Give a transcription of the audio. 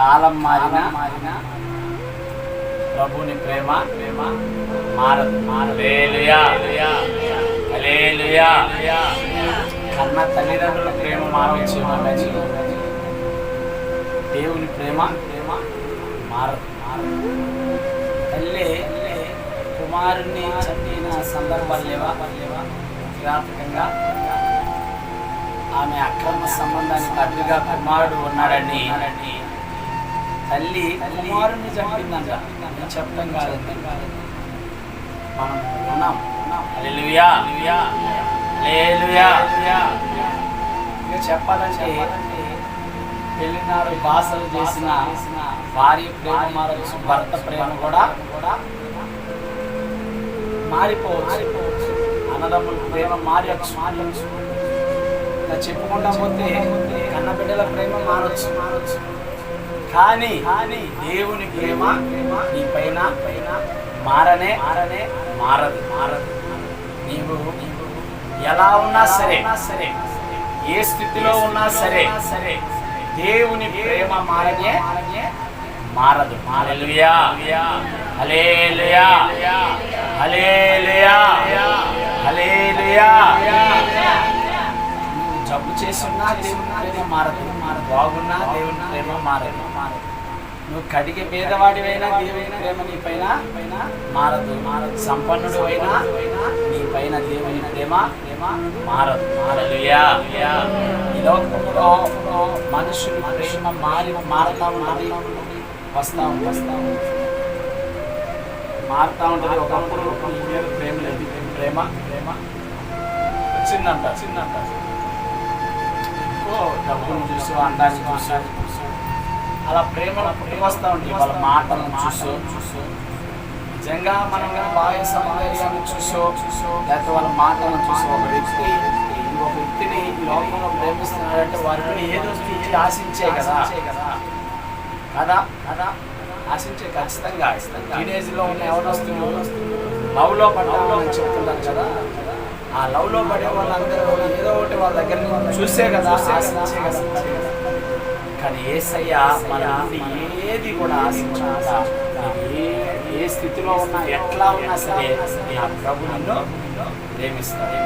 కాలం మారిన మారిన ప్రభుని ప్రేమ ప్రేమ మారదు. కన్న తల్లిదండ్రుల ప్రేమ మారవచ్చు దేవుని ప్రేమ ప్రేమ మారదు. మారదు తల్లి కుమారుణ్ణి చంపిన సందర్భాలు లేవా లేవా? కిరాతకంగా. ఆమె అక్రమ సంబంధానికి అడ్డుగా కుమారుడు ఉన్నాడని తల్లి కుమారుణ్ణి చంపిందంట. నేను చెప్పడం కాదు. మనం ఉన్నాం. చెప్పాలంటే పెళ్ళినాడు భాషలు చేసిన భార్య ప్రేమ మారచ్చు భర్త ప్రేమ కూడా కూడా మారిపోవచ్చు. అన్నదమ్ముల ప్రేమ మారచ్చు. మారచ్చు. ఇలా చెప్పుకుంటా పోతే కన్న బిడ్డల ప్రేమ మారచ్చు మారచ్చు. కానీ కానీ దేవుని ప్రేమ నీ పైన పైన మారనే మారనే మారదు. మారదు నీవు ఎలా ఉన్నా సరే సరే ఏ స్థితిలో ఉన్నా సరే సరే దేవుని ప్రేమ మారనే మారదు. మారలుయా హల్లెలూయా. హలే నువ్వు జబ్బు చేస్తున్నా దేవుని ప్రేమ మారదు. మారదు బాగున్నా దేవుని ప్రేమ మారదు. మారదు నువ్వు కడిగే పేదవాడివైనా దేవుని ప్రేమ నీ పైన మారదు. మారదు సంపన్నుడు అయినా నీ పైన దేవుని ప్రేమ ప్రేమ మారదు. మారలుయా ఈ లోకంలో మనుషులు ప్రేమ మారి మారుతా ఉన్నది వస్తా వస్తా. మారుతా ఉంటుంది. ఒకప్పుడు ప్రేమ లేదు. ప్రేమ ప్రేమ వచ్చిందంట. ఓ డబ్బును చూసి అందాన్ని చూసి. అలా ప్రేమను పుట్టి వస్తూ వాళ్ళ మాటలను చూసో. చూసో నిజంగా మనం కానీ బాగా సౌందర్యాన్ని చూసో లేకపోతే వాళ్ళ మాటలను చూసి ఒక వ్యక్తి ఒక వ్యక్తిని ఈ లోకంలో ప్రేమిస్తున్నాడంటే వారిని ఏదో చూసి ఆశించే కదా. కదా? కదా? ఆశించే ఖచ్చితంగా. టీనేజ్లో ఉన్న ఎవరొస్తున్నారు లవ్లో పడ్డామని చెప్తున్నారు కదా. ఆ లవ్లో పడే వాళ్ళందరూ ఏదో ఒకటి వాళ్ళ దగ్గర చూసే కదా కానీ ఏసయ్య మన ఏది కూడా ఆశించకుండా ఏ ఏ స్థితిలో ఉన్నా ఎట్లా ఉన్నా సరే నా ప్రభు నిన్ను ప్రేమిస్తాడు.